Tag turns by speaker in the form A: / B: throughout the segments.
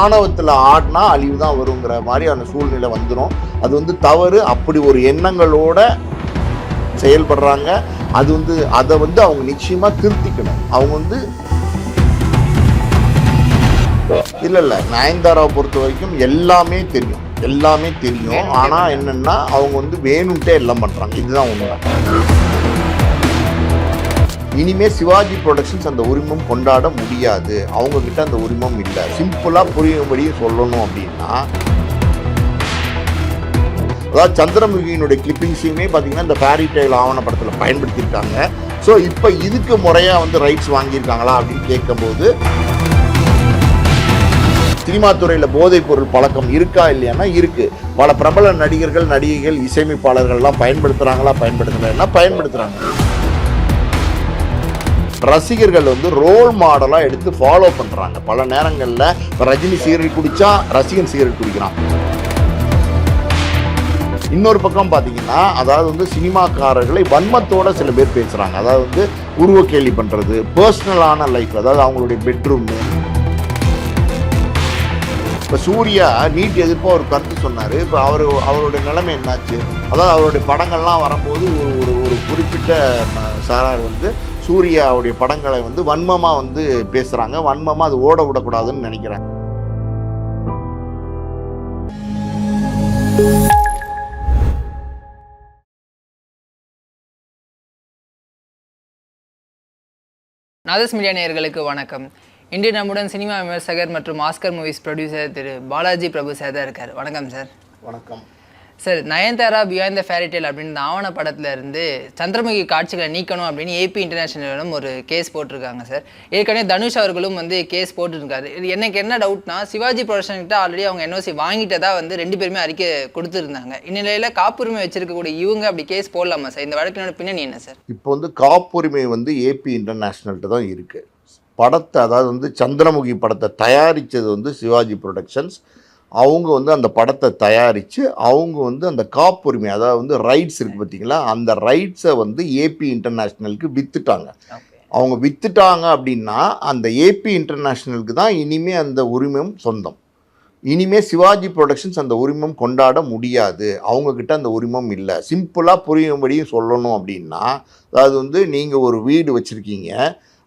A: ஆணவத்தில் ஆடினா அழிவு தான் வருங்கிற மாதிரியான சூழ்நிலை வந்துடும் அது வந்து தவறு. அப்படி ஒரு எண்ணங்களோட செயல்படுறாங்க. அது வந்து அதை வந்து அவங்க நிச்சயமா திருத்திக்கணும். அவங்க வந்து இல்ல இல்ல. நயன்தாராவை பொறுத்த வரைக்கும் எல்லாமே தெரியும். எல்லாமே தெரியும். ஆனா என்னன்னா அவங்க வந்து வேணும்ட்டே எல்லாம் பண்றாங்க. இதுதான் உண்மை. இனிமே சிவாஜி ப்ரொடக்ஷன்ஸ் அந்த உரிமம் கொண்டாட முடியாது. அவங்க கிட்ட அந்த உரிமம் இல்லை. சிம்பிளா புரியும்படி சொல்லணும் அப்படின்னா அதாவது சந்திரமுகியினுடைய கிளிப்பிங்ஸையுமே பார்த்தீங்கன்னா இந்த ஃபேரி டைல் ஆவணப்படத்தில் பயன்படுத்தியிருக்காங்க. ஸோ இப்போ இதுக்கு முறையாக வந்து ரைட்ஸ் வாங்கியிருக்காங்களா அப்படின்னு கேட்கும்போது சினிமா துறையில் போதைப் பொருள் பழக்கம் இருக்கா இல்லையானா இருக்குது பல பிரபல நடிகர்கள் நடிகைகள் இசையமைப்பாளர்கள்லாம் பயன்படுத்துகிறாங்களா பயன்படுத்தலைன்னா பயன்படுத்துகிறாங்க ரசிகர்கள் வந்து ரோல் மாடலாக எடுத்து ஃபாலோ பண்ணுறாங்க பல நேரங்களில் இப்போ ரஜினி சீரல் குடித்தா ரசிகன் சீரல் குடிக்கிறான். இன்னொரு பக்கம் பார்த்தீங்கன்னா அதாவது வந்து சினிமாக்காரர்களை வன்மத்தோட சில பேர் பேசுகிறாங்க அதாவது வந்து உருவ கேள்வி பண்ணுறது பர்சனலான லைஃப் அதாவது அவங்களுடைய பெட்ரூமு இப்போ சூர்யா நீட் எதிர்ப்பாக ஒரு கருத்து சொன்னார். இப்போ அவர் அவருடைய நிலைமை என்னாச்சு? அதாவது அவருடைய படங்கள்லாம் வரும்போது ஒரு ஒரு ஒரு குறிப்பிட்ட சாரார் வந்து சூர்யாவுடைய படங்களை வந்து வன்மமாக வந்து பேசுகிறாங்க வன்மமாக அது ஓட விடக்கூடாதுன்னு நினைக்கிறேன்.
B: நாதஸ் மீடியா நேயர்களுக்கு வணக்கம். இன்று நம்முடன் சினிமா விமர்சகர் மற்றும் ஆஸ்கர் மூவிஸ் ப்ரொடியூசர் திரு பாலாஜி பிரபு சார் தான் இருக்கார். வணக்கம் சார்.
A: வணக்கம்.
B: Sir Nayanthara beyond the fairytale அப்படின்னு ஆவண படத்துல இருந்து சந்திரமுகி காட்சிகளை நீக்கணும் அப்படின்னு ஏபி இன்டர்நேஷனலும் ஒரு கேஸ் போட்டிருக்காங்க சார் ஏற்கனவே தனுஷ் அவர்களும் வந்து கேஸ் போட்டிருக்காரு. இது எனக்கு என்ன டவுட்னா சிவாஜி ப்ரொடக்ஷன்கிட்ட ஆல்ரெடி அவங்க என்ஓசி வாங்கிட்டதா வந்து ரெண்டு பேருமே அறிக்கை கொடுத்துருந்தாங்க. இந்நிலையில் காப்புரிமை வச்சிருக்கக்கூடிய இவங்க அப்படி கேஸ் போடலாமா சார் இந்த வழக்கினோட பின்னணி என்ன சார்
A: இப்போ வந்து காப்புரிமை வந்து ஏபி இன்டர்நேஷ்னல்கிட்ட தான் இருக்குது படத்தை அதாவது வந்து சந்திரமுகி படத்தை தயாரித்தது வந்து சிவாஜி ப்ரொடக்ஷன்ஸ் அவங்க வந்து அந்த படத்தை தயாரித்து அவங்க வந்து அந்த காப்புரிமை அதாவது வந்து ரைட்ஸ் இருக்குது பார்த்தீங்களா? அந்த ரைட்ஸை வந்து ஏபி இன்டர்நேஷ்னலுக்கு விற்றுட்டாங்க அவங்க விற்றுட்டாங்க அப்படின்னா அந்த ஏபி இன்டர்நேஷ்னலுக்கு தான் இனிமே அந்த உரிமம் சொந்தம். இனிமே சிவாஜி ப்ரொடக்ஷன்ஸ் அந்த உரிமம் கொண்டாட முடியாது. அவங்க கிட்ட அந்த உரிமம் இல்லை. சிம்பிளாக புரியும்படியும் சொல்லணும் அப்படின்னா அதாவது வந்து நீங்கள் ஒரு வீடு வச்சுருக்கீங்க.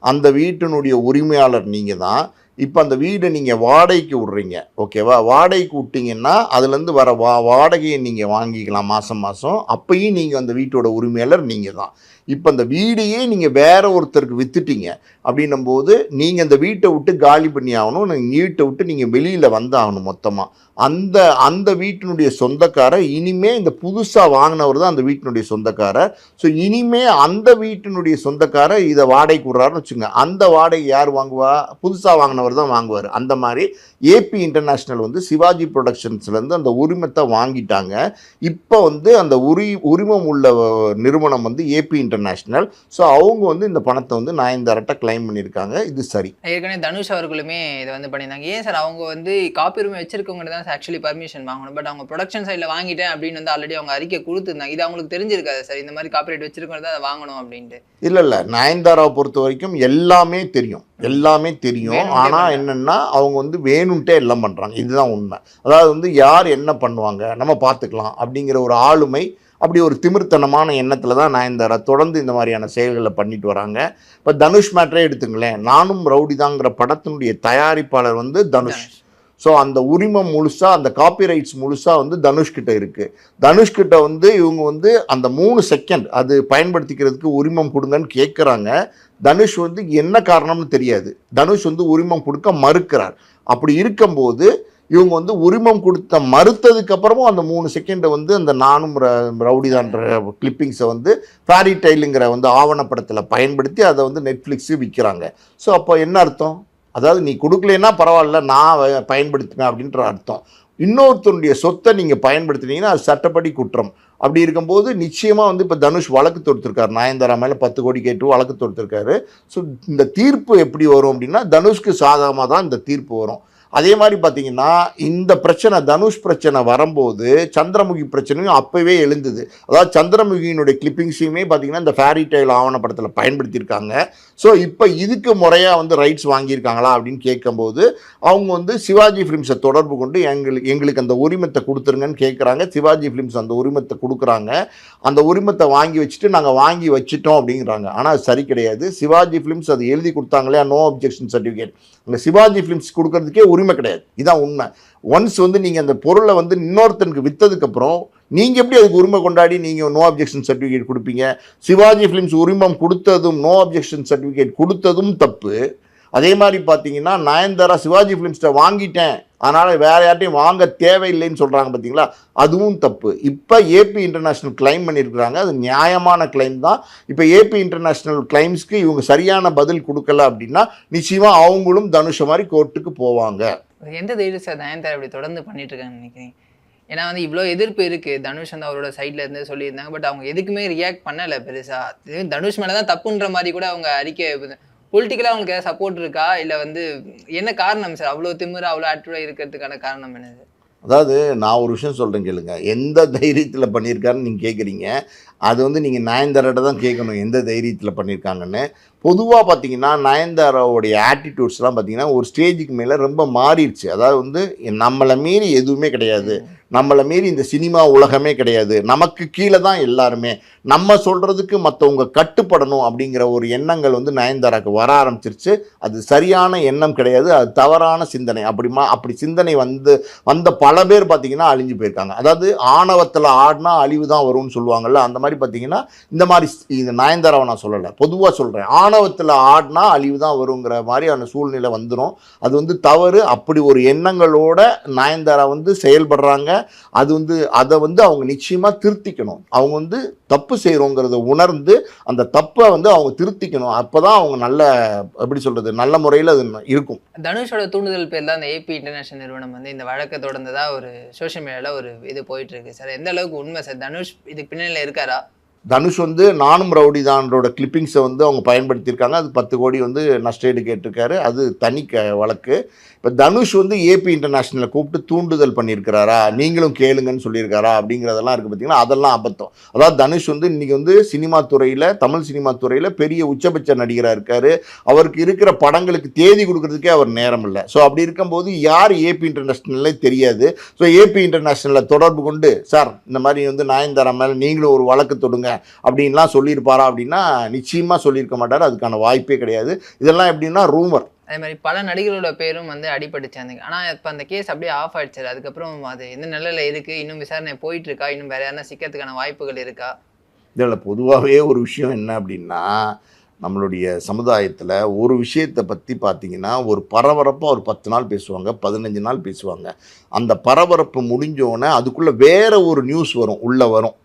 A: அந்த வீட்டினுடைய உரிமையாளர் நீங்கள் தான் இப்போ அந்த வீடு நீங்கள் வாடகைக்கு விட்றீங்க ஓகேவா வாடகைக்கு விட்டீங்கன்னா அதுலேருந்து வர வா வாடகையை நீங்கள் வாங்கிக்கலாம் மாதம் மாதம் அப்பயும் நீங்கள் அந்த வீட்டோட உரிமையாளர் நீங்கள் தான் இப்போ அந்த வீடையே நீங்கள் வேற ஒருத்தருக்கு வித்துட்டீங்க. அப்படின்னும்போது நீங்கள் அந்த வீட்டை விட்டு காலி பண்ணி ஆகணும். நீங்கள் வீட்டை விட்டு நீங்கள் வெளியில் வந்தாகணும் மொத்தமாக அந்த அந்த வீட்டினுடைய சொந்தக்காரர் இனிமே இந்த புதுசாக வாங்கினவர் தான் அந்த வீட்டினுடைய சொந்தக்காரர். ஸோ இனிமே அந்த வீட்டினுடைய சொந்தக்காரர் இதை வாடகைக்கு விடுறாருன்னு வச்சுங்க அந்த வாடகை யார் வாங்குவா? புதுசாக வாங்கினவர் தான் வாங்குவார். அந்த மாதிரி ஏபி இன்டர்நேஷ்னல் வந்து சிவாஜி ப்ரொடக்ஷன்ஸ்லேருந்து அந்த உரிமத்தை வாங்கிட்டாங்க. இப்போ வந்து அந்த உரி உரிமம் உள்ள நிறுவனம் வந்து ஏபி இன்டர்நேஷ்னல் ஸோ அவங்க வந்து இந்த பணத்தை வந்து நயன்தாரட்ட கிளைம் பண்ணியிருக்காங்க. இது சரி.
B: ஏற்கனவே தனுஷ் அவர்களுமே இதை வந்து பண்ணியிருந்தாங்க. ஏன் சார் அவங்க வந்து காப்புரிமை வச்சிருக்கவங்க தான் ஆக்சுவலி பர்மிஷன் வாங்கணும்? பட் அவங்க ப்ரொடக்ஷன் சைடில் வாங்கிட்டேன் அப்படின்னு வந்து ஆல்ரெடி அவங்க அறிக்கை கொடுத்துருந்தாங்க. இது அவங்களுக்கு தெரிஞ்சிருக்காது சார்? இந்த மாதிரி காப்பிரைட் வச்சிருக்கவங்க தான் அதை வாங்கணும் அப்படின்ட்டு.
A: இல்லை இல்லை. நயன்தாராவை பொறுத்த வரைக்கும் எல்லாமே தெரியும். எல்லாமே தெரியும். ஆனால். என்னென்னா அவங்க வந்து வேணும்ட்டே எல்லாம் பண்ணுறாங்க இதுதான் உண்மை. அதாவது வந்து யார் என்ன பண்ணுவாங்க? நம்ம பார்த்துக்கலாம் அப்படிங்கிற ஒரு ஆளுமை அப்படி ஒரு திமிர்த்தனமான எண்ணத்தில் தான் நயன்தாரா தொடர்ந்து இந்த மாதிரியான செயல்களை பண்ணிட்டு வராங்க. இப்போ தனுஷ் மேட்ரே எடுத்துங்களேன். நானும் ரவுடிதாங்கிற படத்தினுடைய தயாரிப்பாளர் வந்து தனுஷ். ஸோ அந்த உரிமம் முழுசா அந்த காப்பிரைட்ஸ் முழுசா வந்து தனுஷ்கிட்ட இருக்கு. தனுஷ்கிட்ட வந்து இவங்க வந்து அந்த மூணு செகண்ட் அது பயன்படுத்திக்கிறதுக்கு உரிமம் கொடுங்கன்னு கேட்குறாங்க தனுஷ் வந்து என்ன காரணம்னு தெரியாது. தனுஷ் வந்து உரிமம் கொடுக்க மறுக்கிறார். அப்படி இருக்கும்போது இவங்க வந்து உரிமம் கொடுத்த மறுத்ததுக்கு அப்புறமும் அந்த மூணு செகண்டை வந்து அந்த நானும் ர- ரவுடிதான்ற கிளிப்பிங்ஸை வந்து ஃபேரி டைலுங்கிற வந்து ஆவணப்படத்தில் பயன்படுத்தி அதை வந்து நெட்ஃப்ளிக்ஸு விற்கிறாங்க ஸோ அப்போ என்ன அர்த்தம்? அதாவது நீ கொடுக்கலன்னா பரவாயில்ல நான் வ- பயன்படுத்தினேன் அப்படின்ற அர்த்தம். இன்னொருத்தருடைய சொத்தை நீங்கள் பயன்படுத்தினீங்கன்னா அது சட்டப்படி குற்றம். அப்படி இருக்கும்போது நிச்சயமாக வந்து இப்போ தனுஷ் வழக்கு தொடுத்திருக்காரு. நயன்தாரா மேலே பத்து கோடி கேட்டு வழக்கு தொடுத்திருக்காரு. ஸோ இந்த தீர்ப்பு எப்படி வரும் அப்படின்னா தனுஷ்க்கு சாதகமாக தான் இந்த தீர்ப்பு வரும். அதே மாதிரி பார்த்தீங்கன்னா இந்த பிரச்சனை தனுஷ் பிரச்சனை வரும்போது சந்திரமுகி பிரச்சனையும் அப்போவே எழுந்தது. அதாவது சந்திரமுகியினுடைய கிளிப்பிங்ஸையுமே பார்த்தீங்கன்னா இந்த ஃபேரி டைல் ஆவணப்படத்தில் பயன்படுத்தியிருக்காங்க. ஸோ இப்போ இதுக்கு முறையாக வந்து ரைட்ஸ் வாங்கியிருக்காங்களா அப்படின்னு கேட்கும்போது அவங்க வந்து சிவாஜி ஃபிலிம்ஸை தொடர்பு கொண்டு எங்களுக்கு எங்களுக்கு அந்த உரிமத்தை கொடுத்துருங்கன்னு கேட்குறாங்க. சிவாஜி ஃபிலிம்ஸ் அந்த உரிமத்தை கொடுக்குறாங்க. அந்த உரிமத்தை வாங்கி வச்சுட்டு நாங்கள் வாங்கி வச்சிட்டோம் அப்படிங்கிறாங்க. ஆனால் சரி கிடையாது. சிவாஜி ஃபிலிம்ஸ் அது எழுதி கொடுத்தாங்களே நோ அப்ஜெக்ஷன் சர்டிஃபிகேட் அந்த சிவாஜி ஃபிலிம்ஸ் கொடுக்கறதுக்கே உரிமை கிடையாது. இதான் உண்மை. ஒன்ஸ் வந்து நீங்கள் அந்த பொருளை வந்து இன்னொருத்தனுக்கு விற்றதுக்கப்புறம் நீங்கள் எப்படி அதுக்கு உரிமை கொண்டாடி நீங்கள் நோ அப்ஜெக்ஷன் சர்டிஃபிகேட் கொடுப்பீங்க? சிவாஜி ஃபிலிம்ஸ் உரிமம் கொடுத்ததும் நோ அப்ஜெக்ஷன் சர்டிஃபிகேட் கொடுத்ததும் தப்பு. அதே மாதிரி பார்த்தீங்கன்னா நயன்தாரா சிவாஜி ஃபிலிம்ஸ்ட்டை வாங்கிட்டேன். அதனால் வேறு யார்ட்டையும் வாங்க தேவையில்லைன்னு சொல்கிறாங்க பார்த்தீங்களா? அதுவும் தப்பு. இப்போ ஏபி இன்டர்நேஷ்னல் கிளைம் பண்ணியிருக்கிறாங்க. அது நியாயமான கிளைம் தான். இப்போ ஏபி இன்டர்நேஷ்னல் கிளைம்ஸ்க்கு இவங்க சரியான பதில் கொடுக்கல அப்படின்னா நிச்சயமாக அவங்களும் தனுஷ மாதிரி கோர்ட்டுக்கு போவாங்க.
B: எந்த தைரியம் சார் நயன்தாரா இப்படி தொடர்ந்து பண்ணிட்டு இருக்காங்கன்னு நினைக்கிறேன் ஏன்னா வந்து இவ்வளோ எதிர்ப்பு இருக்குது தனுஷ் வந்து அவரோட சைடில் இருந்து சொல்லியிருந்தாங்க. பட் அவங்க எதுக்குமே ரியாக்ட் பண்ணலை பெருசாக தனுஷ் மேலே தான் தப்புன்ற மாதிரி கூட அவங்க அறிக்கை பொலிட்டிக்கலாக அவங்களுக்கு ஏதாவது சப்போர்ட் இருக்கா? இல்லை வந்து என்ன காரணம் சார் அவ்வளோ திமிரு அவ்வளோ ஆட்டிடியூடாக இருக்கிறதுக்கான காரணம் என்னது?
A: அதாவது நான் ஒரு விஷயம் சொல்கிறேன் கேளுங்க. எந்த தைரியத்தில் பண்ணியிருக்காருன்னு நீங்கள் கேட்குறீங்க அது வந்து நீங்கள் நயன்தாராட்ட தான் கேட்கணும் எந்த தைரியத்தில் பண்ணியிருக்காங்கன்னு பொதுவாக பார்த்தீங்கன்னா நயன்தாராவுடைய ஆட்டிடியூட்ஸ்லாம் பார்த்தீங்கன்னா ஒரு ஸ்டேஜுக்கு மேலே ரொம்ப மாறிடுச்சு. அதாவது வந்து நம்மளை மீறி எதுவுமே கிடையாது. நம்மளை மீறி இந்த சினிமா உலகமே கிடையாது. நமக்கு கீழே தான் எல்லாருமே. நம்ம சொல்கிறதுக்கு மற்றவங்க கட்டுப்படணும் அப்படிங்கிற ஒரு எண்ணங்கள் வந்து நயன்தாராக்கு வர ஆரம்பிச்சிருச்சு. அது சரியான எண்ணம் கிடையாது. அது தவறான சிந்தனை. அப்படிமா அப்படி சிந்தனை வந்து வந்த பல பேர் பார்த்தீங்கன்னா அழிஞ்சு போயிருக்காங்க. அதாவது ஆணவத்தில் ஆடினா அழிவு தான் வரும்னு சொல்லுவாங்கல்ல அந்த மாதிரி பார்த்தீங்கன்னா இந்த மாதிரி இந்த இது நயன்தாராவை நான் சொல்லலை. பொதுவாக சொல்கிறேன் ஆணவத்தில் ஆடினா அழிவு தான் வருங்கிற மாதிரியான சூழ்நிலை வந்துடும் அது வந்து தவறு. அப்படி ஒரு எண்ணங்களோட நயன்தாரா வந்து செயல்படுறாங்க. அது வந்து அதை வந்து அவங்க நிச்சயமாக திருத்திக்கணும். அவங்க வந்து தப்பு செய்கிறோங்கிறத உணர்ந்து அந்த தப்பை வந்து அவங்க திருத்திக்கணும். அப்போ தான் அவங்க நல்ல எப்படி சொல்கிறது நல்ல முறையில் அது இருக்கும்.
B: தனுஷோட தூண்டுதல் பேர்ல அந்த ஏபி இன்டர்நேஷனல் நிறுவனம் வந்து இந்த வழக்கை தான் ஒரு சோஷியல் மீடியாவில் ஒரு இது போயிட்டுருக்கு சார் எந்த அளவுக்கு உண்மை? சார் தனுஷ் இதுக்கு பின்னணியில் இருக்காரா?
A: தனுஷ் வந்து நானும் ரவுடி தானோட கிளிப்பிங்ஸை வந்து அவங்க பயன்படுத்தியிருக்காங்க. அது பத்து கோடி வந்து நஷ்டஈடு கேட்டிருக்காரு. அது தனி க வழக்கு. இப்போ தனுஷ் வந்து ஏபி இன்டர்நேஷ்னலில் கூப்பிட்டு தூண்டுதல் பண்ணியிருக்கிறாரா? நீங்களும் கேளுங்கன்னு சொல்லியிருக்காரா? அப்படிங்கிறதெல்லாம் இருக்குது பார்த்தீங்கன்னா அதெல்லாம் அபத்தம். அதாவது தனுஷ் வந்து இன்றைக்கி வந்து சினிமா துறையில் தமிழ் சினிமா துறையில் பெரிய உச்சபட்ச நடிகராக இருக்கார். அவருக்கு இருக்கிற படங்களுக்கு தேதி கொடுக்கறதுக்கே அவர் நேரம் இல்லை. ஸோ அப்படி இருக்கும்போது யார் ஏபி இன்டர்நேஷ்னலே தெரியாது. ஸோ ஏபி இன்டர்நேஷ்னலில் தொடர்பு கொண்டு சார் இந்த மாதிரி வந்து நாயன்தாரா மேலே நீங்களும் ஒரு வழக்கு தொடுங்க. அப்படின்லாம் சொல்லியிருப்பாரா அப்படின்னா நிச்சயமாக சொல்லியிருக்க மாட்டார். அதுக்கான வாய்ப்பே கிடையாது. இதெல்லாம் எப்படின்னா ரூமர்.
B: அதே மாதிரி பல நடிகர்களோட பேரும் வந்து அடிபட்டுச்சு அந்த ஆனா இப்போ அந்த கேஸ் அப்படியே ஆஃப் ஆயிடுச்சு. அதுக்கப்புறம் அது எந்த நிலையில இருக்கு இன்னும் விசாரணை போயிட்டு இருக்கா இன்னும் வேற யாருன்னா சிக்கிறதுக்கான வாய்ப்புகள் இருக்கா?
A: இதில் பொதுவாகவே ஒரு விஷயம் என்ன அப்படின்னா நம்மளுடைய சமுதாயத்தில் ஒரு விஷயத்தை பற்றி பார்த்தீங்கன்னா ஒரு பரபரப்பாக ஒரு பத்து நாள் பேசுவாங்க பதினஞ்சு நாள் பேசுவாங்க. அந்த பரபரப்பு முடிஞ்சோடனே அதுக்குள்ளே வேற ஒரு நியூஸ் வரும் உள்ளே வரும்.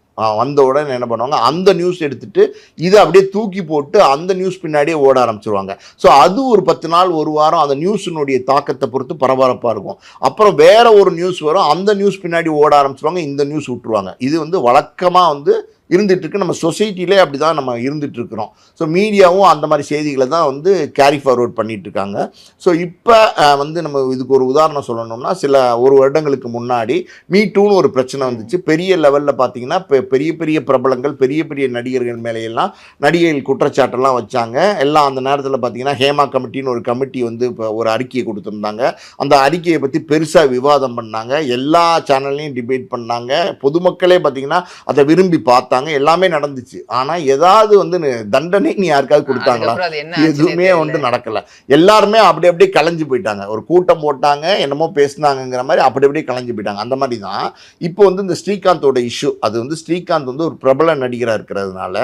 A: வந்த உடனே என்ன பண்ணுவாங்க அந்த நியூஸ் எடுத்துட்டு இதை அப்படியே தூக்கி போட்டு அந்த நியூஸ் பின்னாடியே ஓட ஆரம்பிச்சிருவாங்க. ஸோ அது ஒரு பத்து நாள் ஒரு வாரம் அந்த நியூஸினுடைய தாக்கத்தை பொறுத்து பரபரப்பாக இருக்கும். அப்புறம் வேற ஒரு நியூஸ் வரும் அந்த நியூஸ் பின்னாடி ஓட ஆரம்பிச்சிருவாங்க இந்த நியூஸ் விட்டுருவாங்க. இது வந்து வழக்கமாக வந்து இருந்துகிட்ருக்கு. நம்ம சொசைட்டிலே அப்படி தான் நம்ம இருந்துகிட்ருக்குறோம். ஸோ மீடியாவும் அந்த மாதிரி செய்திகளை தான் வந்து கேரி ஃபார்வர்ட் பண்ணிகிட்ருக்காங்க. ஸோ இப்போ வந்து நம்ம இதுக்கு ஒரு உதாரணம் சொல்லணும்னா சில ஒரு வருடங்களுக்கு முன்னாடி மீ டூன்னு ஒரு பிரச்சனை வந்துச்சு. பெரிய லெவலில் பார்த்தீங்கன்னா பெரிய பெரிய பிரபலங்கள் பெரிய பெரிய நடிகர்கள் மேலையெல்லாம் நடிகைகள் குற்றச்சாட்டெல்லாம் வச்சாங்க. எல்லாம் அந்த நேரத்தில் பார்த்தீங்கன்னா ஹேமா கமிட்டின்னு ஒரு கமிட்டி வந்து இப்போ ஒரு அறிக்கையை கொடுத்துருந்தாங்க. அந்த அறிக்கையை பற்றி பெருசாக விவாதம் பண்ணாங்க. எல்லா சேனல்லையும் டிபேட் பண்ணாங்க. பொதுமக்களே பார்த்தீங்கன்னா அதை விரும்பி பார்த்து பார்த்தாங்க எல்லாமே நடந்துச்சு. ஆனால் ஏதாவது வந்து தண்டனை நீ யாருக்காவது கொடுத்தாங்களா? எதுவுமே. வந்து நடக்கல. எல்லாருமே அப்படி அப்படியே கலைஞ்சு போயிட்டாங்க. ஒரு கூட்டம் போட்டாங்க என்னமோ பேசுனாங்கங்கிற மாதிரி அப்படி அப்படியே கலைஞ்சு போயிட்டாங்க. அந்த மாதிரி தான் இப்போ வந்து இந்த ஸ்ரீகாந்தோட இஷ்யூ அது வந்து ஸ்ரீகாந்த் வந்து ஒரு பிரபல நடிகராக இருக்கிறதுனால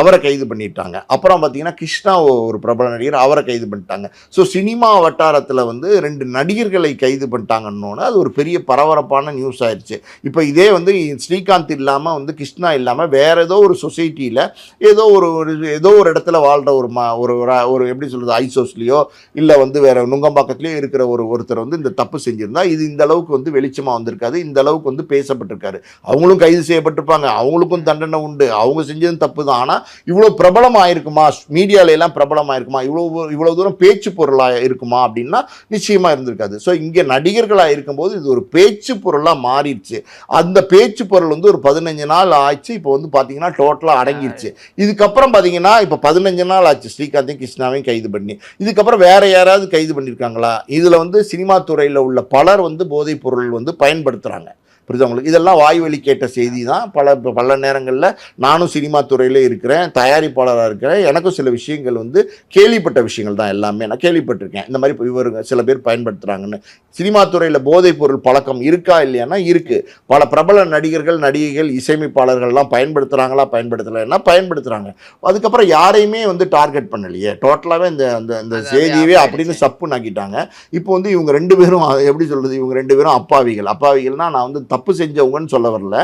A: அவரை கைது பண்ணிட்டாங்க. அப்புறம் பார்த்தீங்கன்னா கிருஷ்ணா ஒரு பிரபல நடிகர் அவரை கைது பண்ணிட்டாங்க. ஸோ சினிமா வட்டாரத்தில் வந்து ரெண்டு நடிகர்களை கைது பண்ணிட்டாங்கன்னொன்னே அது ஒரு பெரிய பரபரப்பான நியூஸ் ஆயிடுச்சு இப்போ இதே வந்து ஸ்ரீகாந்த் இல்லாமல் வந்து கிருஷ்ணா இல்லாமல் வேற ஏதோ ஒரு சொசைட்டியில் ஏதோ ஒரு ஒரு ஏதோ ஒரு இடத்துல வாழ்கிற ஒரு மா ஒரு ஒரு- எப்படி சொல்கிறது ஐசோஸ்லேயோ இல்லை வந்து வேறு நுங்கம்பாக்கத்துலேயோ இருக்கிற ஒரு ஒருத்தர் வந்து இந்த தப்பு செஞ்சுருந்தா இது இந்த அளவுக்கு வந்து வெளிச்சமாக வந்திருக்காது இந்த அளவுக்கு வந்து பேசப்பட்டிருக்காரு. அவங்களும் கைது செய்யப்பட்டிருப்பாங்க அவங்களுக்கும் தண்டனை உண்டு அவங்க செஞ்சதும் தப்பு தான் ஆனால் இவ்வளோ பிரபலம் ஆயிருக்குமா மீடியால பிரபலம் ஆயிருக்குமா இவ்வளோ இவ்வளோ தூரம் பேச்சு பொருளாக இருக்குமா அப்படின்னா நிச்சயமாக இருந்திருக்காது. ஸோ இங்கே நடிகர்களாக இருக்கும்போது இது ஒரு பேச்சு பொருளாக மாறிடுச்சு. அந்த பேச்சு பொருள் வந்து ஒரு பதினஞ்சு நாள் ஆச்சு இப்போ வந்து வந்து பார்த்தீங்கன்னா டோட்டலாக அடங்கிடுச்சு இதுக்கப்புறம் பார்த்தீங்கன்னா இப்போ பதினஞ்சு நாள் ஆச்சு ஸ்ரீகாந்தையும் கிருஷ்ணாவையும் கைது பண்ணி. இதுக்கப்புறம் வேற யாராவது கைது பண்ணியிருக்காங்களா இதில் வந்து சினிமா துறையில் உள்ள பலர் வந்து போதைப் பொருள் வந்து பயன்படுத்துகிறாங்க புரியுதா உங்களுக்கு? இதெல்லாம் வாய்வழி கேட்ட செய்தி தான் பல பல நேரங்களில் நானும் சினிமா துறையில் இருக்கிறேன் தயாரிப்பாளராக இருக்கிறேன். எனக்கும் சில விஷயங்கள் வந்து கேள்விப்பட்ட விஷயங்கள் தான் எல்லாமே. நான் கேள்விப்பட்டிருக்கேன். இந்த மாதிரி இப்ப இவருங்க சில பேர் பயன்படுத்துகிறாங்கன்னு சினிமா துறையில் போதைப் பொருள் பழக்கம் இருக்கா இல்லையானா இருக்குது பல பிரபல நடிகர்கள் நடிகைகள் இசையமைப்பாளர்கள்லாம் பயன்படுத்துகிறாங்களா பயன்படுத்தலைன்னா பயன்படுத்துகிறாங்க அதுக்கப்புறம் யாரையுமே வந்து டார்கெட் பண்ணலையே. டோட்டலாகவே இந்த அந்த அந்த
B: அது
A: செய்தியவே அப்படின்னு சப்புன்னு ஆக்கிட்டாங்க. இப்போ வந்து இவங்க ரெண்டு பேரும் எப்படி சொல்கிறது இவங்க ரெண்டு பேரும் அப்பாவிகள். அப்பாவிகள்னா நான் வந்து தப்பு செஞ்சவங்கன்னு சொல்ல வரல.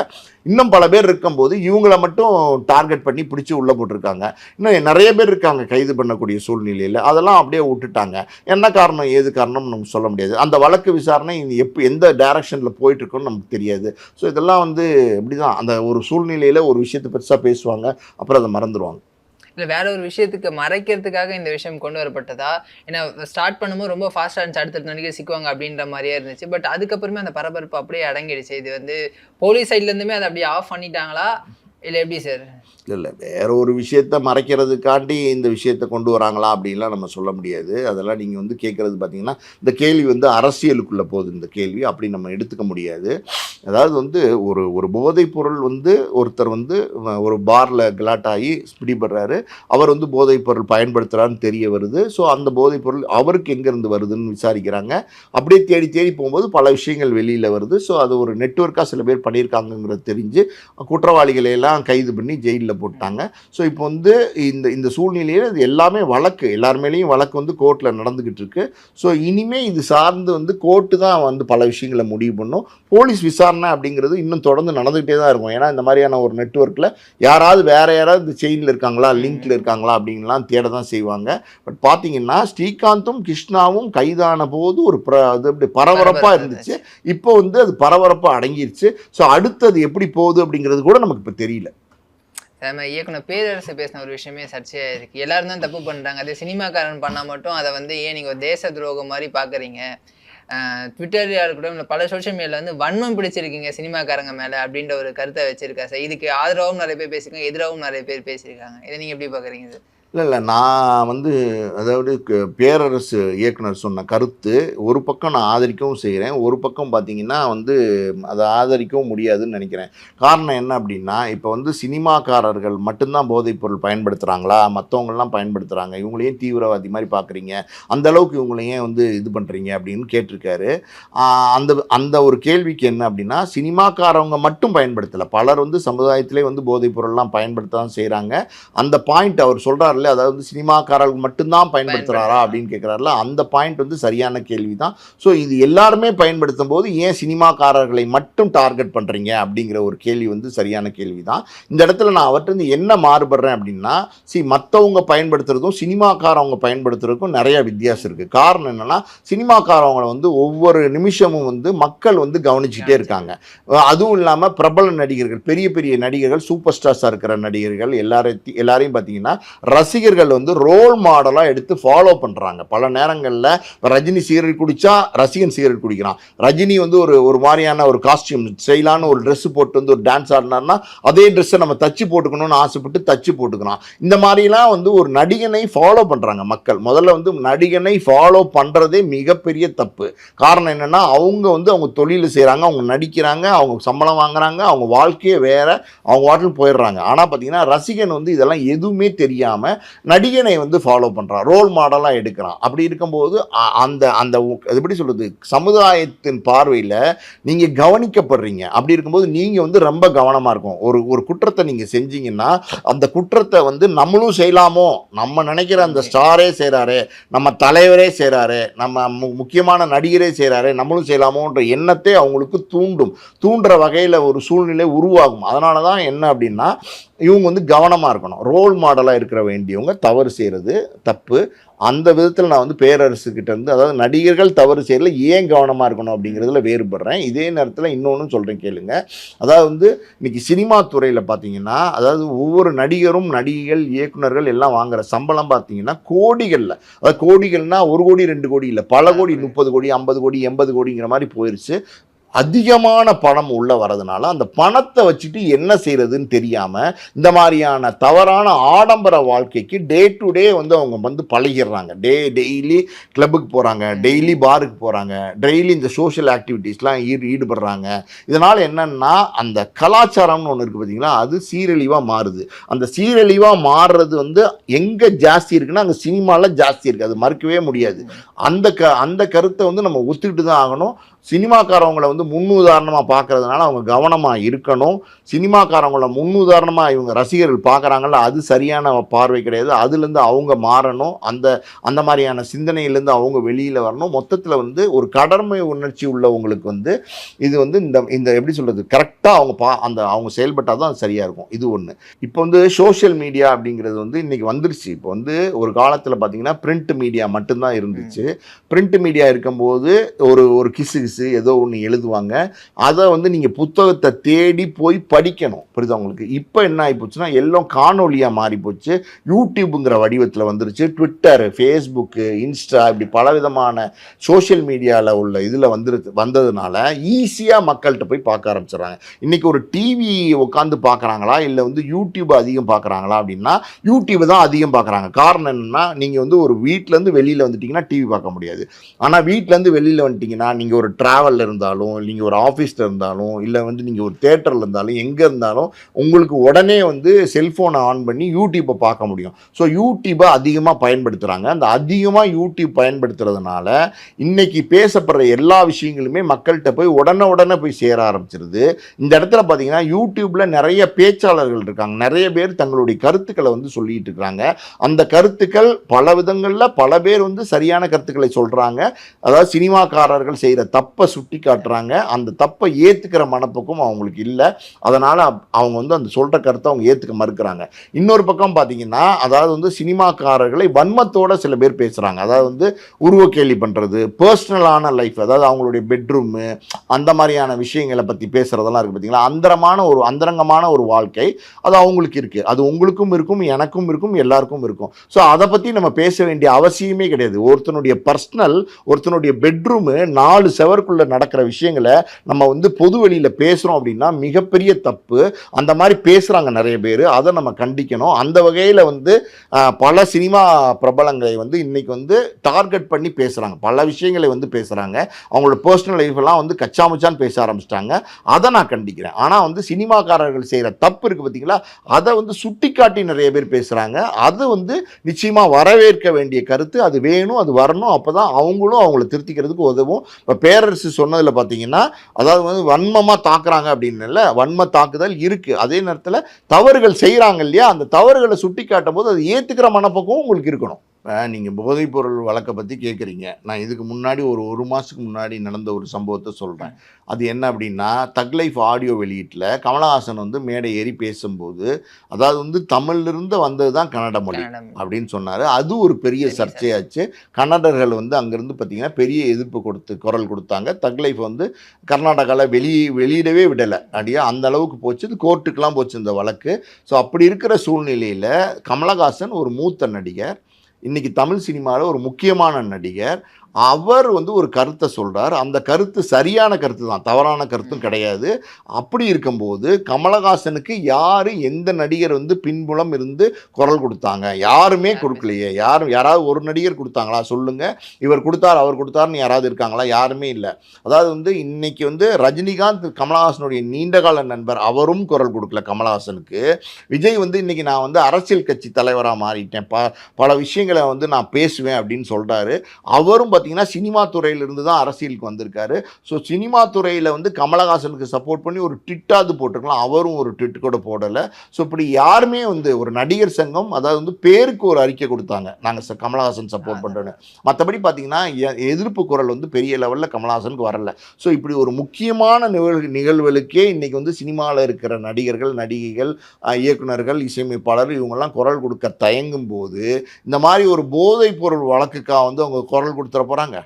A: இன்னும் பல பேர் இருக்கும்போது இவங்கள மட்டும் டார்கெட் பண்ணி பிடிச்சி உள்ளே போட்டிருக்காங்க. இன்னும் நிறைய பேர் இருக்காங்க கைது பண்ணக்கூடிய சூழ்நிலையில். அதெல்லாம் அப்படியே விட்டுட்டாங்க. என்ன காரணம் ஏது காரணம் நமக்கு சொல்ல முடியாது. அந்த வழக்கு விசாரணை இது எப்போ எந்த டைரக்ஷனில் போயிட்டுருக்கோன்னு நமக்கு தெரியாது. ஸோ இதெல்லாம் வந்து இப்படி தான் அந்த ஒரு சூழ்நிலையில் ஒரு விஷயத்தை பெருசாக பேசுவாங்க. அப்புறம் அதை மறந்துடுவாங்க
B: இல்லை வேற ஒரு விஷயத்துக்கு மறைக்கிறதுக்காக இந்த விஷயம் கொண்டு வரப்பட்டதா? ஏன்னா ஸ்டார்ட் பண்ணும்போது ரொம்ப ஃபாஸ்ட்டாக இருந்துச்சு அடுத்தடுத்த நடிகர் சிக்குவாங்க அப்படின்ற மாதிரியே இருந்துச்சு. பட் அதுக்கப்புறமே அந்த பரபரப்பு அப்படியே அடங்கிடுச்சு. இது வந்து போலீஸ் சைட்லேருந்துமே அதை அப்படியே ஆஃப் பண்ணிட்டாங்களா? இல்லை எப்படி சார்?
A: இல்லை இல்லை வேற ஒரு விஷயத்த மறைக்கிறதுக்காண்டி இந்த விஷயத்தை கொண்டு வராங்களா அப்படின்லாம் நம்ம சொல்ல முடியாது. அதெல்லாம் நீங்கள் வந்து கேட்குறது பார்த்தீங்கன்னா இந்த கேள்வி வந்து அரசியலுக்குள்ளே போகுது இந்த கேள்வி. அப்படி நம்ம எடுத்துக்க முடியாது. அதாவது வந்து ஒரு ஒரு போதைப் பொருள் வந்து ஒருத்தர் வந்து ஒரு பாரில் கிளாட் ஆகி பிடிபடுறாரு அவர் வந்து போதைப் பொருள் பயன்படுத்துகிறான்னு தெரிய வருது. ஸோ அந்த போதைப் பொருள் அவருக்கு எங்கேருந்து வருதுன்னு விசாரிக்கிறாங்க. அப்படியே தேடி தேடி போகும்போது பல விஷயங்கள் வெளியில் வருது. ஸோ அது ஒரு நெட்வொர்க்காக சில பேர் பண்ணியிருக்காங்கங்கிறது தெரிஞ்சு குற்றவாளிகளை எல்லாம் கைது பண்ணி ஜெயிலில் போட்டாங்க. ஸோ இப்போ வந்து இந்த இந்த சூழ்நிலையில் இது எல்லாமே வழக்கு. எல்லார் மேலேயும் வழக்கு வந்து கோர்ட்டில் நடந்துக்கிட்டு இருக்கு. ஸோ இனிமே இது சார்ந்து வந்து கோர்ட்டு தான் வந்து பல விஷயங்களை முடிவு பண்ணும். போலீஸ் விசாரணை அப்படிங்கிறது இன்னும் தொடர்ந்து நடந்துக்கிட்டே தான் இருக்கும். ஏன்னா இந்த மாதிரியான ஒரு நெட்வொர்க்கில் யாராவது வேற யாராவது இந்த செயினில் இருக்காங்களா லிங்க்ல இருக்காங்களா அப்படின்லாம் தேட தான் செய்வாங்க. பட் பார்த்தீங்கன்னா ஸ்ரீகாந்தும் கிருஷ்ணாவும் கைதான போது ஒரு பிர அது அப்படி பரபரப்பாக
B: பரபரப்பா
A: இருந்துச்சு. இப்போ வந்து அது பரபரப்பாக அடங்கிருச்சு. ஸோ அடுத்தது எப்படி போகுது அப்படிங்கிறது கூட நமக்கு இப்போ தெரியல.
B: நம்ம இயக்குனர் பேரரசு பேசின ஒரு விஷயமே சர்ச்சையாக இருக்குது எல்லாரும் தான் தப்பு பண்ணுறாங்க அதே சினிமாக்காரன் பண்ணால் மட்டும் அதை வந்து ஏன் நீங்கள் ஒரு தேச துரோகம் மாதிரி பார்க்குறீங்க ட்விட்டரில் இருக்கட்டும் இல்லை பல சோஷியல் மீடியாவில் வந்து வன்மம் பிடிச்சிருக்கீங்க சினிமாக்காரங்க மேலே அப்படின்ற ஒரு கருத்தை வச்சுருக்கா சார் இதுக்கு ஆதரவும் நிறைய பேர் பேசியிருக்காங்க எதிராகவும் நிறைய பேர் பேசியிருக்காங்க இதை நீங்கள் எப்படி பார்க்குறீங்க சார்
A: இல்லை இல்லை நான் வந்து அதாவது பேரரசு இயக்குனர் சொன்ன கருத்து ஒரு பக்கம் நான் ஆதரிக்கவும் செய்கிறேன் ஒரு பக்கம் பார்த்தீங்கன்னா வந்து அதை ஆதரிக்கவும் முடியாதுன்னு நினைக்கிறேன். காரணம் என்ன அப்படின்னா இப்போ வந்து சினிமாக்காரர்கள் மட்டும்தான் போதைப்பொருள் பயன்படுத்துகிறாங்களா மற்றவங்களாம் பயன்படுத்துகிறாங்க இவங்களையும் தீவிரவாதி மாதிரி பார்க்குறீங்க அந்த அளவுக்கு இவங்களையும் வந்து இது பண்ணுறீங்க அப்படின்னு கேட்டிருக்காரு. அந்த அந்த ஒரு கேள்விக்கு என்ன அப்படின்னா சினிமாக்காரவங்க மட்டும் பயன்படுத்தலை. பலர் வந்து சமுதாயத்திலே வந்து போதைப்பொருள்லாம் பயன்படுத்த தான் செய்கிறாங்க அந்த பாயிண்ட் அவர் சொல்கிறார்ல அதாவது வந்து சினிமாக்காரர்கள் மட்டும்தான் பயன்படுத்துகிறாரா அப்படின்னு கேட்குறாருல அந்த பாயிண்ட் வந்து சரியான கேள்வி தான் ஸோ இது எல்லாருமே பயன்படுத்தும் போது ஏன் சினிமாக்காரர்களை மட்டும் டார்கெட் பண்ணுறீங்க அப்படிங்கிற ஒரு கேள்வி வந்து சரியான கேள்வி தான் இந்த இடத்துல நான் அவர்கிட்ட இருந்து என்ன மாறுபடுறேன் அப்படின்னா சி மற்றவங்க பயன்படுத்துறதும் சினிமாக்காரவங்க பயன்படுத்துறதுக்கும் நிறைய வித்தியாசம் இருக்குது காரணம் என்னென்னா சினிமாக்காரவங்களை வந்து ஒவ்வொரு நிமிஷமும் வந்து மக்கள் வந்து கவனிச்சுட்டே இருக்காங்க. அதுவும் இல்லாமல் பிரபல நடிகர்கள் பெரிய பெரிய நடிகர்கள் சூப்பர் ஸ்டார்ஸாக இருக்கிற நடிகர்கள் எல்லாரையும் எல்லாரையும் பார்த்தீங்கன்னா ரசிகர்கள் வந்து ரோல் மாடலாக எடுத்து ஃபாலோ பண்ணுறாங்க பல நேரங்களில் இப்போ ரஜினி சிகரெட் குடித்தா ரசிகன் சிகரெட் குடிக்கிறான். ரஜினி வந்து ஒரு ஒரு மாதிரியான ஒரு காஸ்டியூம் ஸ்டைலான ஒரு ட்ரெஸ்ஸு போட்டு வந்து ஒரு டான்ஸ் ஆடினார்னா அதே ட்ரெஸ்ஸை நம்ம தச்சு போட்டுக்கணும்னு ஆசைப்பட்டு தச்சு போட்டுக்கிறான். இந்த மாதிரிலாம் வந்து ஒரு நடிகனை ஃபாலோ பண்ணுறாங்க மக்கள். முதல்ல வந்து நடிகனை ஃபாலோ பண்ணுறதே மிகப்பெரிய தப்பு. காரணம் என்னென்னா அவங்க வந்து அவங்க தொழில் செய்கிறாங்க அவங்க நடிக்கிறாங்க அவங்க சம்பளம் வாங்குறாங்க அவங்க வாழ்க்கையே வேற அவங்க வாட்டில் போயிடுறாங்க. ஆனால் பார்த்தீங்கன்னா ரசிகன் வந்து இதெல்லாம் எதுவுமே தெரியாமல் நடிகனை வந்து ஃபாலோ பண்ணுறான் ரோல் மாடலாக எடுக்கிறான். அப்படி இருக்கும்போது அந்த அந்த எப்படி சொல்கிறது சமுதாயத்தின் பார்வையில் நீங்கள் கவனிக்கப்படுறீங்க. அப்படி இருக்கும்போது நீங்கள் வந்து ரொம்ப கவனமாக இருக்கும் ஒரு ஒரு குற்றத்தை நீங்கள் செஞ்சீங்கன்னா அந்த குற்றத்தை வந்து நம்மளும் செய்யலாமோ? நம்ம நினைக்கிற அந்த ஸ்டாரே செய்கிறாரு நம்ம தலைவரே செய்கிறாரு நம்ம முக்கியமான நடிகரே செய்கிறாரு நம்மளும் செய்யலாமோன்ற எண்ணத்தை அவங்களுக்கு தூண்டும். தூண்டுற வகையில் ஒரு சூழ்நிலை உருவாகும். அதனால தான் என்ன அப்படின்னா இவங்க வந்து கவனமாக இருக்கணும். ரோல் மாடலாக இருக்கிற வேண்டியவங்க தவறு செய்கிறது தப்பு. அந்த விதத்தில் நான் வந்து பேரரசுக்கிட்ட இருந்து அதாவது நடிகர்கள் தவறு செய்யறதுல ஏன் கவனமாக இருக்கணும் அப்படிங்கிறதுல வேறுபடுறேன். இதே நேரத்தில் இன்னொன்று சொல்கிறேன் கேளுங்க. அதாவது வந்து இன்னைக்கு சினிமா துறையில் பார்த்தீங்கன்னா அதாவது ஒவ்வொரு நடிகரும் நடிகைகள் இயக்குனர்கள் எல்லாம் வாங்குற சம்பளம் பார்த்தீங்கன்னா கோடிகளில். அதாவது கோடிகள்னா ஒரு கோடி ரெண்டு கோடி இல்லை. பல கோடி முப்பது கோடி ஐம்பது கோடி எண்பது கோடிங்கிற மாதிரி போயிருச்சு. அதிகமான பணம் உள்ள வரதுனால அந்த பணத்தை வச்சுட்டு என்ன செய்யறதுன்னு தெரியாம இந்த மாதிரியான தவறான ஆடம்பர வாழ்க்கைக்கு டே டு டே வந்து அவங்க வந்து பழகிடுறாங்க. டே டெய்லி கிளப்புக்கு போறாங்க டெய்லி பாருக்கு போறாங்க டெய்லி இந்த சோஷியல் ஆக்டிவிட்டீஸ்லாம் ஈடு ஈடுபடுறாங்க. இதனால என்னன்னா அந்த கலாச்சாரம்னு ஒன்று இருக்கு பார்த்தீங்களா அது சீரழிவா மாறுது. அந்த சீரழிவா மாறுறது வந்து எங்க ஜாஸ்தி இருக்குன்னா அங்கே சினிமாவில் ஜாஸ்தி இருக்கு. அது மறுக்கவே முடியாது. அந்த க அந்த கருத்தை வந்து நம்ம ஒத்துக்கிட்டு தான் ஆகணும். சினிமாக்காரவங்களை வந்து முன்னுதாரணமாக பார்க்கறதுனால அவங்க கவனமாக இருக்கணும். சினிமாக்காரவங்கள முன்னுதாரணமாக இவங்க ரசிகர்கள் பார்க்குறாங்கல்ல அது சரியான பார்வை கிடையாது. அதுலேருந்து அவங்க மாறணும். அந்த அந்த மாதிரியான சிந்தனையிலேருந்து அவங்க வெளியில் வரணும். மொத்தத்தில் வந்து ஒரு கடமை உணர்ச்சி உள்ளவங்களுக்கு வந்து இது வந்து இந்த இந்த எப்படி சொல்கிறது கரெக்டாக அவங்க பா அந்த அவங்க செயல்பட்டால் தான் அது சரியாக இருக்கும். இது ஒன்று இப்போ வந்து சோஷியல் மீடியா அப்படிங்கிறது வந்து இன்றைக்கி வந்துருச்சு. இப்போ வந்து ஒரு காலத்தில் பார்த்தீங்கன்னா பிரிண்ட் மீடியா மட்டும்தான் இருந்துச்சு. பிரிண்ட் மீடியா இருக்கும்போது ஒரு ஒரு கிசு கிசு ஏதோ ஒன்று எழுதுவாங்க. அதை வந்து நீங்கள் புத்தகத்தை தேடி போய் படிக்கணும். புரியுதா உங்களுக்கு? இப்போ என்ன ஆகிப்போச்சுன்னா எல்லாம் காணொலியாக மாறிப்போச்சு. யூடியூப்புங்கிற வடிவத்தில் வந்துருச்சு. ட்விட்டர் ஃபேஸ்புக்கு இன்ஸ்டா இப்படி பலவிதமான சோஷியல் மீடியாவில் உள்ள இதில் வந்துரு வந்ததுனால ஈஸியாக மக்கள்கிட்ட போய் பார்க்க ஆரம்பிச்சிடுறாங்க. இன்றைக்கி ஒரு டிவி உட்காந்து பார்க்குறாங்களா? இல்லை வந்து யூடியூப் அதிகம் பார்க்குறாங்களா அப்படின்னா யூடியூப் தான் அதிகம் பார்க்குறாங்க. காரணம் என்னன்னா நீங்கள் வந்து ஒரு வீட்டிலேருந்து வெளியில் வந்துட்டிங்கன்னா டிவி பார்க்க முடியாது. ஆனால் வீட்டிலேருந்து வெளியில் வந்துட்டிங்கன்னா நீங்கள் ஒரு ட்ராவலில் இருந்தாலும் நீங்கள் ஒரு ஆஃபீஸில் இருந்தாலும் இல்லை வந்து நீங்கள் ஒரு தேட்டரில் இருந்தாலும் எங்கே இருந்தாலும் உங்களுக்கு உடனே வந்து செல்ஃபோனை ஆன் பண்ணி யூடியூப்பை பார்க்க முடியும். ஸோ யூடியூப்பை அதிகமாக பயன்படுத்துகிறாங்க அந்த அதிகமாக யூடியூப் பயன்படுத்துறதுனால இன்றைக்கி பேசப்படுற எல்லா விஷயங்களுமே மக்கள்கிட்ட போய் உடனே உடனே போய் சேர ஆரம்பிச்சிருது. இந்த இடத்துல பார்த்தீங்கன்னா யூடியூப்பில் நிறைய பேச்சாளர்கள் இருக்காங்க. நிறைய பேர் தங்களுடைய கருத்துக்களை வந்து சொல்லிகிட்டு இருக்கிறாங்க அந்த கருத்துக்கள் பல விதங்களில் பல பேர் வந்து சரியான கருத்துக்களை சொல்கிறாங்க அதாவது சினிமாக்காரர்கள் செய்கிற தப்பு சுட்டி காட்டுறாங்க. அந்த தப்பை ஏற்றுக்கிற மனப்போக்கும் அவங்களுக்கு இல்லை. அதனால் அவங்க வந்து அந்த சொல்கிற கருத்தை அவங்க ஏற்றுக்க மறுக்கிறாங்க. இன்னொரு பக்கம் பார்த்தீங்கன்னா அதாவது வந்து சினிமாக்காரர்களை வன்மத்தோட சில பேர் பேசுகிறாங்க அதாவது வந்து உருவ கேள்வி பண்ணுறது பர்சனலான லைஃப் அதாவது அவங்களுடைய பெட்ரூமு அந்த மாதிரியான விஷயங்களை பற்றி பேசுகிறதெல்லாம் இருக்குது பார்த்தீங்களா அந்தரமான ஒரு அந்தரங்கமான ஒரு வாழ்க்கை அது அவங்களுக்கு இருக்குது அது உங்களுக்கும் இருக்கும் எனக்கும் இருக்கும் எல்லாருக்கும் இருக்கும். ஸோ அதை பற்றி நம்ம பேச வேண்டிய அவசியமே கிடையாது. ஒருத்தனுடைய பர்சனல் ஒருத்தனுடைய பெட்ரூமு நாலு செவருக்குள்ளே நடக்கிற விஷயங்களை நம்ம வந்து பொது வெளியில் பேசுகிறோம் அப்படின்னா மிகப்பெரிய தப்பு. அந்த மாதிரி பேசுகிறாங்க நிறைய பேர். அதை நம்ம கண்டிக்கணும். அந்த வகையில் வந்து பல சினிமா பிரபலங்களை வந்து இன்னைக்கு வந்து டார்கெட் பண்ணி பேசுகிறாங்க பல விஷயங்களை வந்து பேசுகிறாங்க அவங்களோட பர்சனல் லைஃப்லாம் வந்து கச்சாமுச்சான்னு பேச ஆரம்பிச்சிட்டாங்க. அதை நான் கண்டிக்கிறேன். ஆனால் வந்து சினிமாக்காரர்கள் செய்கிற தப்பு இருக்குது பார்த்தீங்களா? அதை வந்து சுட்டி காட்டி நிறைய பேர் பேசுகிறாங்க அது வந்து நிச்சயமாக வரவேற்க வேண்டிய கருத்து. அது வேணும் அது வரணும். அப்போ தான் அவங்களும் அவங்கள திருத்திக்கிறதுக்கு உதவும். இப்போ பேரரசு சொன்னதில் பார்த்தீங்கன்னா அதாவது வந்து வன்மமாக தாக்குறாங்க அப்படின்னு வன்ம தாக்குதல் இருக்குது அதே நேரத்தில் தவறுகள் செய்கிறாங்க இல்லையா? அந்த தவறுகளை சுட்டி காட்டும் போது அது ஏற்றுக்கிற மனப்பக்குவம் உங்களுக்கு இருக்கணும். நீங்கள் போதைப்பொருள் வழக்கை பற்றி கேட்குறீங்க நான் இதுக்கு முன்னாடி ஒரு ஒரு மாதத்துக்கு முன்னாடி நடந்த ஒரு சம்பவத்தை சொல்கிறேன் அது என்ன அப்படின்னா தக் லைஃப் ஆடியோ வெளியீட்டில் கமலஹாசன் வந்து மேடை ஏறி பேசும்போது அதாவது வந்து தமிழ்லேருந்து வந்தது தான் கன்னட மொழி. அப்படின்னு சொன்னார். அது ஒரு பெரிய
B: பெரிய
A: சர்ச்சையாச்சு. கன்னடர்கள் வந்து அங்கேருந்து பார்த்தீங்கன்னா பெரிய எதிர்ப்பு கொடுத்து குரல் கொடுத்தாங்க. தக் லைஃப் வந்து கர்நாடகாவில் வெளி வெளியிடவே விடலை. அப்படியே அந்த அளவுக்கு போச்சு. இது கோர்ட்டுக்கெலாம் போச்சு இந்த வழக்கு. ஸோ அப்படி இருக்கிற சூழ்நிலையில் கமலஹாசன் ஒரு மூத்த நடிகர். இன்னைக்கு தமிழ் சினிமாவில் ஒரு முக்கியமான நடிகர். அவர் வந்து ஒரு கருத்தை சொல்றார். அந்த கருத்து சரியான கருத்து தான். தவறான கருத்தும் கிடையாது. அப்படி இருக்கும்போது கமலஹாசனுக்கு யாரு எந்த நடிகர் வந்து பின்புலம் இருந்து குரல் கொடுத்தாங்க? யாருமே கொடுக்கலையே. யாரும் யாராவது ஒரு நடிகர் கொடுத்தாங்களா? சொல்லுங்க. இவர் கொடுத்தார் அவர் கொடுத்தாருன்னு யாராவது இருக்காங்களா? யாருமே இல்லை. அதாவது வந்து இன்னைக்கு வந்து ரஜினிகாந்த் கமலஹாசனுடைய நீண்டகால நண்பர் அவரும் குரல் கொடுக்கல கமலஹாசனுக்கு. விஜய் வந்து இன்னைக்கு நான் வந்து அரசியல் கட்சி தலைவராக மாறிட்டேன். ப பல விஷயங்களை வந்து நான் பேசுவேன் அப்படின்னு சொல்றாரு. அவரும் பார்த்தீங்கன்னா சினிமா துறையிலிருந்து தான் அரசியலுக்கு வந்திருக்காரு. ஸோ சினிமா துறையில் வந்து கமலஹாசனுக்கு சப்போர்ட் பண்ணி ஒரு ட்விட்டாவது போட்டிருக்கலாம். அவரும் ஒரு ட்விட் கூட போடலை. ஸோ இப்படி யாருமே வந்து ஒரு நடிகர் சங்கம் அதாவது வந்து பேருக்கு ஒரு அறிக்கை கொடுத்தாங்க. நாங்கள் கமலஹாசன் சப்போர்ட் பண்ணுறோன்னு மற்றபடி பார்த்தீங்கன்னா எ- எதிர்ப்பு குரல் வந்து பெரிய லெவலில் கமலஹாசனுக்கு வரல. ஸோ இப்படி ஒரு முக்கியமான நிகழ்வு நிகழ்வுகளுக்கே இன்றைக்கி வந்து சினிமாவில் இருக்கிற நடிகர்கள் நடிகைகள் இயக்குநர்கள் இயக்குனர்கள் இசையமைப்பாளர் இவங்கெல்லாம் குரல் கொடுக்க தயங்கும் போது இந்த மாதிரி ஒரு போதைப் பொருள் வழக்குக்காக வந்து அவங்க குரல் கொடுத்துற போகிறாங்க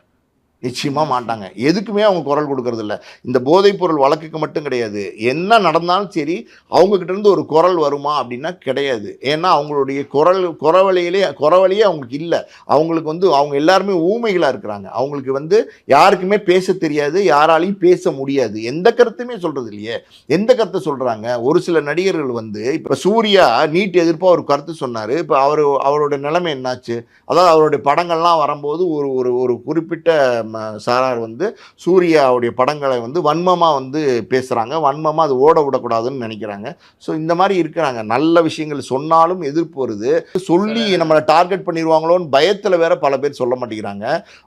A: நிச்சயமாக மாட்டாங்க. எதுக்குமே அவங்க குரல் கொடுக்கறது இந்த போதைப் பொருள் வழக்குக்கு மட்டும் கிடையாது. என்ன நடந்தாலும் சரி அவங்கக்கிட்டேருந்து ஒரு குரல் வருமா அப்படின்னா கிடையாது. ஏன்னா அவங்களுடைய குரல் குறவழியிலே குறவழியே அவங்களுக்கு இல்லை. அவங்களுக்கு வந்து அவங்க எல்லாருமே ஊமைகளாக இருக்கிறாங்க. அவங்களுக்கு வந்து யாருக்குமே பேச தெரியாது யாராலையும் பேச முடியாது. எந்த கருத்துமே சொல்கிறது இல்லையே. எந்த கருத்தை சொல்கிறாங்க ஒரு சில நடிகர்கள் வந்து இப்போ சூர்யா நீட் எதிர்ப்பாக ஒரு கருத்து சொன்னார். இப்போ அவர் அவரோட நிலைமை என்னாச்சு? அதாவது அவருடைய படங்கள்லாம் வரும்போது ஒரு ஒரு ஒரு குறிப்பிட்ட ம, சாரார் வந்து சூர்யாவுடைய படங்களை வந்து வன்மமாக வந்து பேசுகிறாங்க வன்மமாக அது ஓட விடக்கூடாதுன்னு நினைக்கிறாங்க. ஸோ இந்த மாதிரி இருக்கிறாங்க. நல்ல விஷயங்கள் சொன்னாலும் எதிர்ப்பு வருது. சொல்லி நம்மளை டார்கெட் பண்ணிடுவாங்களோன்னு பயத்தில் வேற பல பேர் சொல்ல மாட்டேங்கிறாங்க.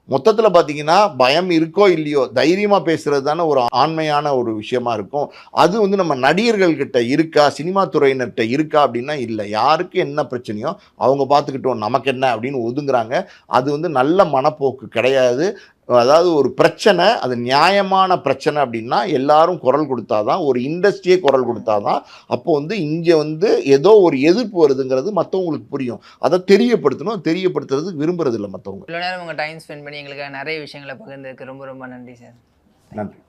A: மொத்தத்தில் பார்த்தீங்கன்னா பயம் இருக்கோ இல்லையோ தைரியமாக பேசுறது தானே ஒரு ஆண்மையான ஒரு விஷயமா இருக்கும். அது வந்து நம்ம நடிகர்கள் கிட்ட இருக்கா சினிமா துறையினர்கிட்ட இருக்கா அப்படின்னா இல்லை. யாருக்கு என்ன பிரச்சனையோ அவங்க பார்த்துக்கிட்டோம் நமக்கு என்ன அப்படின்னு ஒதுங்குறாங்க. அது வந்து நல்ல மனப்போக்கு கிடையாது. அதாவது ஒரு பிரச்சனை அது நியாயமான பிரச்சனை அப்படின்னா எல்லாரும் குரல் கொடுத்தாதான் ஒரு இண்டஸ்ட்ரியே குரல் கொடுத்தாதான் அப்போ வந்து இங்கே வந்து ஏதோ ஒரு எதிர்ப்பு வருதுங்கிறது மற்றவங்களுக்கு புரியும். அதை தெரியப்படுத்தணும் தெரியப்படுத்துறது விரும்புறது இல்லை மற்றவங்க
B: இவ்வளோ நேரம் உங்கள் டைம் ஸ்பெண்ட் பண்ணி எங்களுக்கு நிறைய விஷயங்களை பகிர்ந்ததுக்கு ரொம்ப ரொம்ப நன்றி சார்
A: நன்றி.